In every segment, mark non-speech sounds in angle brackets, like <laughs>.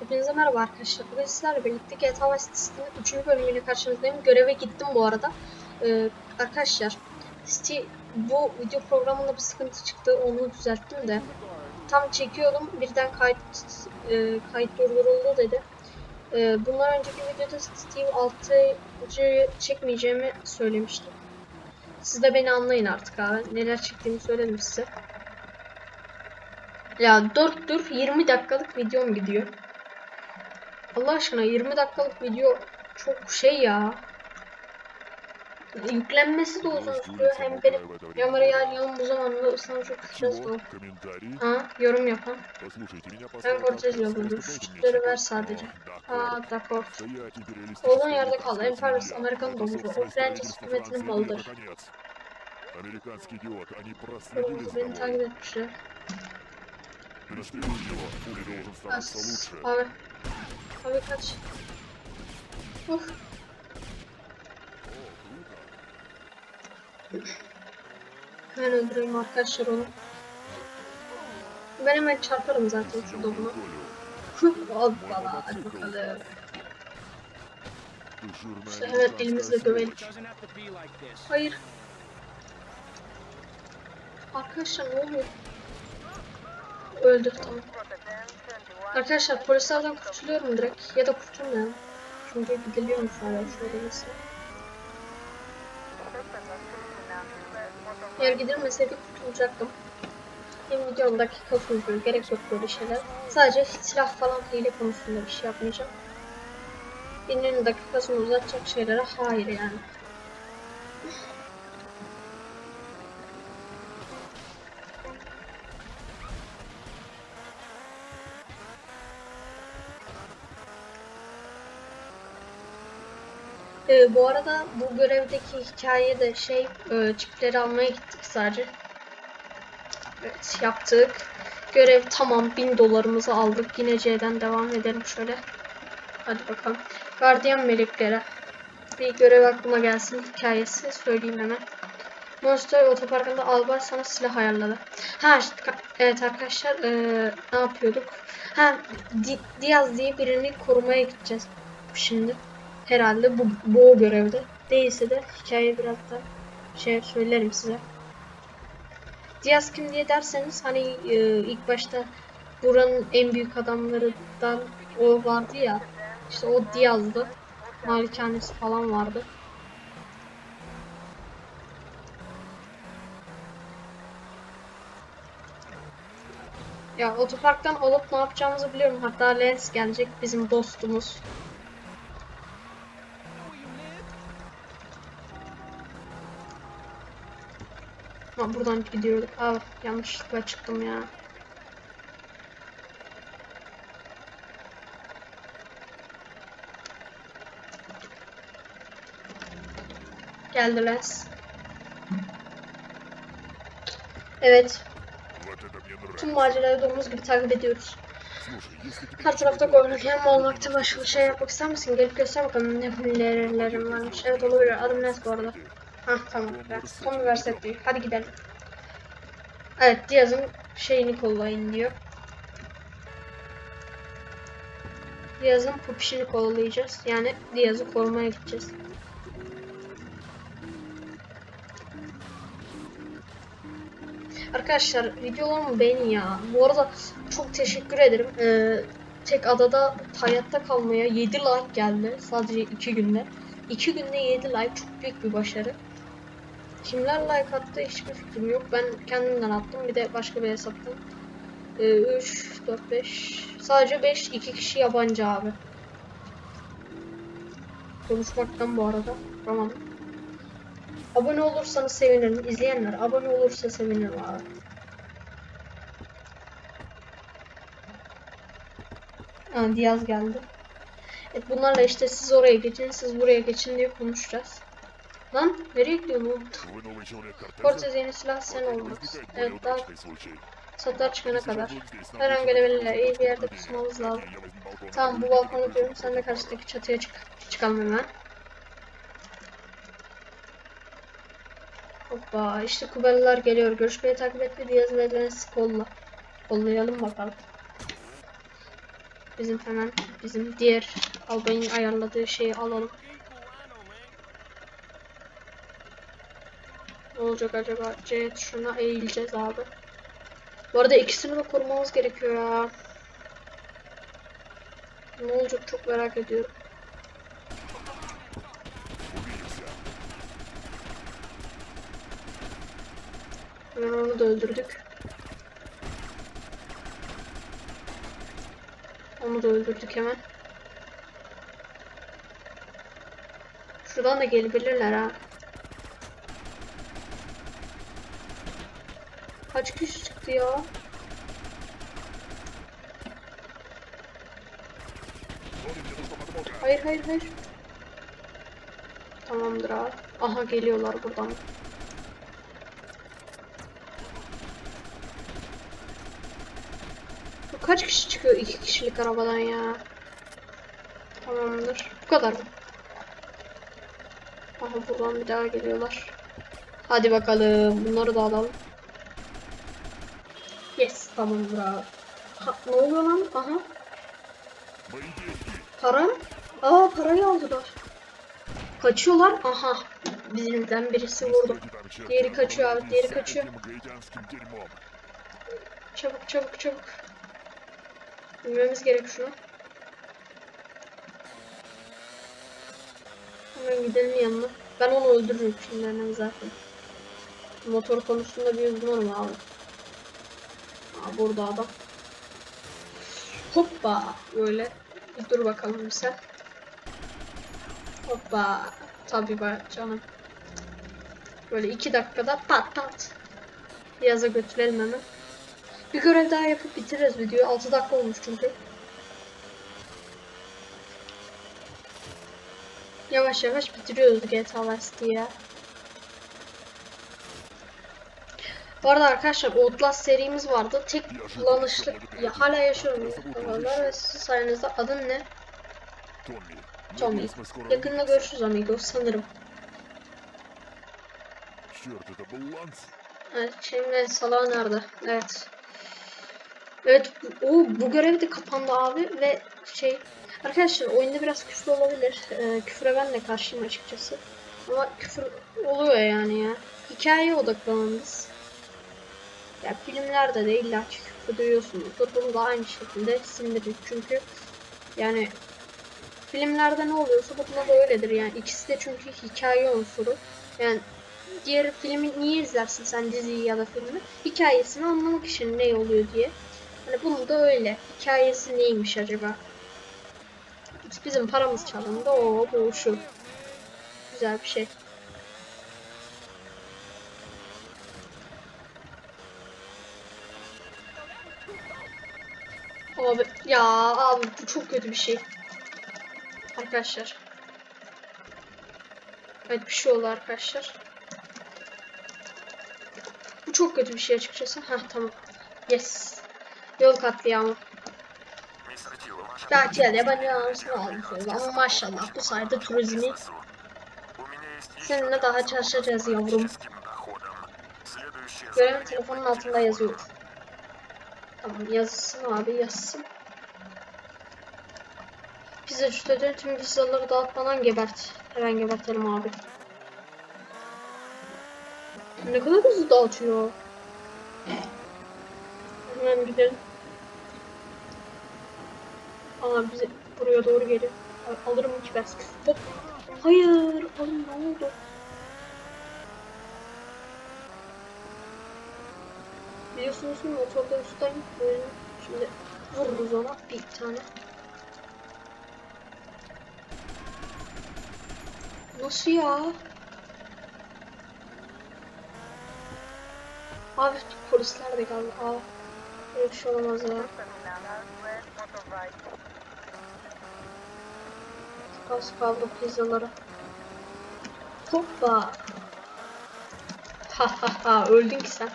Hepinize merhaba arkadaşlar. Bugün sizlerle birlikte GTA Vice City'nin 3. bölümüyle karşınızdayım. Göreve gittim bu arada. Ee, arkadaşlar City bu video programında bir sıkıntı çıktı. Onu düzelttim de. Tam çekiyordum. Birden kayıt e, kayıt durduruldu dedi. Ee, bundan önceki videoda Steve 6'yı çekmeyeceğimi söylemiştim. Siz de beni anlayın artık abi. Neler çektiğimi söyledim size. Ya 4 dur 20 dakikalık videom gidiyor. Allah aşkına 20 dakikalık video çok şey ya. Yüklenmesi de uzun sürüyor. Hem benim yağmur yağıyor bu zamanda sana çok kıçacağız da. комментарий. Ha yorum yapan. Послушайте меня, Ben пожалуйста. Cortez yolludur. Şu çiftleri ver sadece. Ha d'accord. Стоять, империалистическая Oğlun yerde kal. демократия Emperyalist земля. Amerikan domuzu. O Способность Francis правительства hükümetinin Франции malıdır. идет на конец. Американский идиот, они проследили Kırmızı за beni тобой. takip etmişler. Пристрелить его, пули должен становиться As. лучше. Abi kaç. Uf. Ben öldürüyorum arkadaşlar onu. Ben hemen çarparım zaten şurada bunu. Hoppala <laughs> hadi bakalım. İşte hemen elimizle dövelim. Hayır. Arkadaşlar ne oluyor? Öldü tamam. Arkadaşlar polislerden kurtuluyorum direkt ya da kurtulmuyorum. Çünkü gidiliyormuş hala şöyle mesela. Eğer gidilmeseydi kurtulacaktım. Hem videom dakika sürüyor, gerek yok böyle şeyler. Sadece silah falan hile konusunda bir şey yapmayacağım. Birinin dakikasını uzatacak şeylere hayır yani. Ee, bu arada bu görevdeki hikaye de şey e, çipleri almaya gittik sadece. Evet yaptık. Görev tamam 1000 dolarımızı aldık. Yine C'den devam edelim şöyle. Hadi bakalım. Gardiyan meleklere. Bir görev aklıma gelsin hikayesi söyleyeyim hemen. Monster otoparkında albay silah ayarladı. Ha evet arkadaşlar eee, ne yapıyorduk? Ha Di- Diaz diye birini korumaya gideceğiz şimdi. Herhalde bu, bu o görevde. Değilse de hikaye biraz da şey söylerim size. Diaz kim diye derseniz hani e, ilk başta buranın en büyük adamlarından o vardı ya. İşte o Diaz'dı. Malikanesi falan vardı. Ya otoparktan olup ne yapacağımızı biliyorum. Hatta Lens gelecek bizim dostumuz. Lan buradan gidiyorduk. Ah yanlışlıkla çıktım ya. Geldiler. Evet. Tüm macerayı olduğumuz gibi takip ediyoruz. Her tarafta görünürken olmakta başka bir şey yapmak ister misin? Gelip göster bakalım ne hünerlerim varmış. Evet olabilir. Adım Nes bu arada. Hah tamam. Lens. Tom Verset değil. Hadi gidelim. Evet Diaz'ın şeyini kollayın diyor. Diaz'ın pupişini kollayacağız. Yani Diaz'ı korumaya gideceğiz. Arkadaşlar videolarımı beğenin ya. Bu arada çok teşekkür ederim. Ee, tek adada hayatta kalmaya 7 like geldi. Sadece 2 günde. 2 günde 7 like çok büyük bir başarı. Kimler like attı hiçbir fikrim yok. Ben kendimden attım. Bir de başka bir hesaptan. Ee, 3, 4, 5. Sadece 5, 2 kişi yabancı abi. Konuşmaktan bu arada. Duramadım. Abone olursanız sevinirim. İzleyenler abone olursa sevinirim abi. Ha, Diaz geldi. Evet bunlarla işte siz oraya geçin, siz buraya geçin diye konuşacağız. Lan nereye gidiyor bu? Forces yeni silah sen olmak. Evet daha satlar çıkana kadar. Her an gelebilirler. İyi bir yerde pusmamız lazım. Tamam bu balkonu diyorum. Sen de karşıdaki çatıya çık. Çıkalım hemen. Hoppa işte Kubeliler geliyor. Görüşmeyi takip etti. Diaz ve Deniz kolla. Kollayalım bakalım. Bizim hemen bizim diğer albayın ayarladığı şeyi alalım. olacak acaba? C tuşuna eğileceğiz abi. Bu arada ikisini de korumamız gerekiyor ya. Ne olacak çok merak ediyorum. Hemen onu da öldürdük. Onu da öldürdük hemen. Şuradan da gelebilirler ha. Kaç kişi çıktı ya? Hayır hayır hayır. Tamamdır abi. Aha geliyorlar buradan. Kaç kişi çıkıyor iki kişilik arabadan ya? Tamamdır. Bu kadar mı? Aha buradan bir daha geliyorlar. Hadi bakalım. Bunları da alalım. Tamam bravo. Ha, ne oluyor lan? Aha. Para? Aa parayı aldılar. Kaçıyorlar. Aha. Bizimden birisi vurdu. Diğeri kaçıyor abi. Diğeri kaçıyor. Çabuk çabuk çabuk. Bilmemiz gerek şunu. Hemen gidelim yanına. Ben onu öldürürüm şimdiden zaten. Motor konusunda bir uzmanım abi. Burada adam. Hoppa böyle. Dur bakalım sen. Hoppa. Tabii be canım. Böyle iki dakikada pat pat. Yaza götürelim hemen. Bir görev daha yapıp bitiririz videoyu. 6 dakika olmuş çünkü. Yavaş yavaş bitiriyoruz GTA Vice ya. Bu arada arkadaşlar Outlast serimiz vardı. Tek kullanışlık ya hala yaşıyorum. Ya. Ve sizin sayenizde adın ne? Tommy. Yakında görüşürüz amigo sanırım. Evet şey şimdi salağı nerede? Evet. Evet o bu görev de kapandı abi ve şey arkadaşlar oyunda biraz küfür olabilir. Ee, küfüre ben de karşıyım açıkçası. Ama küfür oluyor yani ya. Hikayeye odaklanalım. Ya filmlerde de illa küfür duyuyorsunuzdur. Bunu da aynı şekilde sindirin. Çünkü yani filmlerde ne oluyorsa bunda da öyledir yani. İkisi de çünkü hikaye unsuru. Yani diğer filmi niye izlersin sen diziyi ya da filmi? Hikayesini anlamak için ne oluyor diye. Hani bunun da öyle. Hikayesi neymiş acaba? Bizim paramız çalındı. O bu şu. Güzel bir şey. Abi ya abi bu çok kötü bir şey. Arkadaşlar. Evet bir şey oldu arkadaşlar. Bu çok kötü bir şey açıkçası. Heh tamam. Yes. Yol katliamı. Tatil yabancı anasını almış oldu ama maşallah bu sayede turizmi seninle daha çalışacağız yavrum. Görevin telefonun altında yazıyor. Tamam yazsın abi yazsın. Pizza üstüne tüm pizzaları dağıtmadan gebert. Hemen gebertelim abi. Ne kadar hızlı dağıtıyor. Hemen gidelim. Aa bize buraya doğru geliyor. Al- Alırım ki ben. Hop. Hayır. Ne oldu? Biliyorsunuz mu motorda ustayım. Böyle şimdi vururuz ona bir tane. Nasıl ya? Abi polisler de geldi. Aa, böyle bir şey olamaz ya. Az kaldı pizzalara. Hoppa. Ha ha ha öldün ki sen.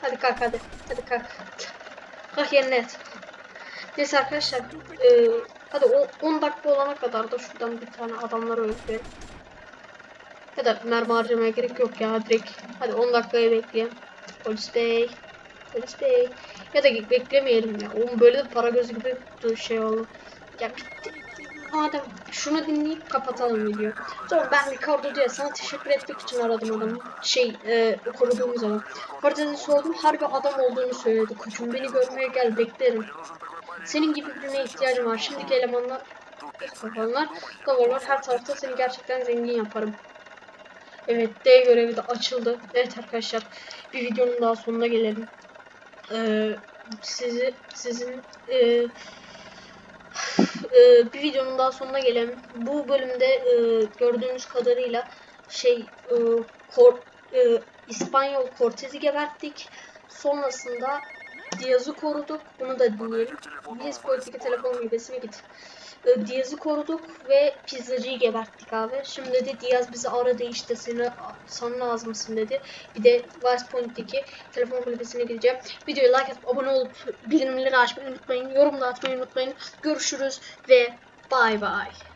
Hadi kalk hadi. Hadi kalk. Kalk yerine yat. Neyse arkadaşlar. E, hadi o- 10 dakika olana kadar da şuradan bir tane adamları öldürelim. Ya da mermi harcamaya gerek yok ya direkt. Hadi 10 dakikayı bekleyelim. Polis bey. Polis bey. Ya da beklemeyelim ya. Oğlum böyle de para gözü gibi şey oldu. Ya bitti. Madem şunu dinleyip kapatalım video. Sonra ben Ricardo diye sana teşekkür etmek için aradım adamı. Şey, e, koruduğum zaman. Patatesi sordum, harbi adam olduğunu söyledi. Koçum beni görmeye gel, beklerim. Senin gibi birine ihtiyacım var. Şimdiki elemanlar, elemanlar, davarlar her tarafta seni gerçekten zengin yaparım. Evet, D görevi de açıldı. Evet arkadaşlar, bir videonun daha sonuna gelelim. Ee, sizi, sizin e, e, bir videonun daha sonuna gelelim. Bu bölümde e, gördüğünüz kadarıyla şey e, kor, e, İspanyol Cortez'i geberttik. Sonrasında Diaz'ı koruduk. Bunu da dinleyelim. Diaz politika telefon gibisi git. E, Diaz'ı koruduk ve pizzacıyı geberttik abi. Şimdi de Diaz bizi aradı işte seni sana lazım mısın dedi. Bir de West Point'teki telefon kulübesine gideceğim. Videoyu like atıp abone olup bildirimleri açmayı unutmayın. Yorum da atmayı unutmayın. Görüşürüz ve bay bay.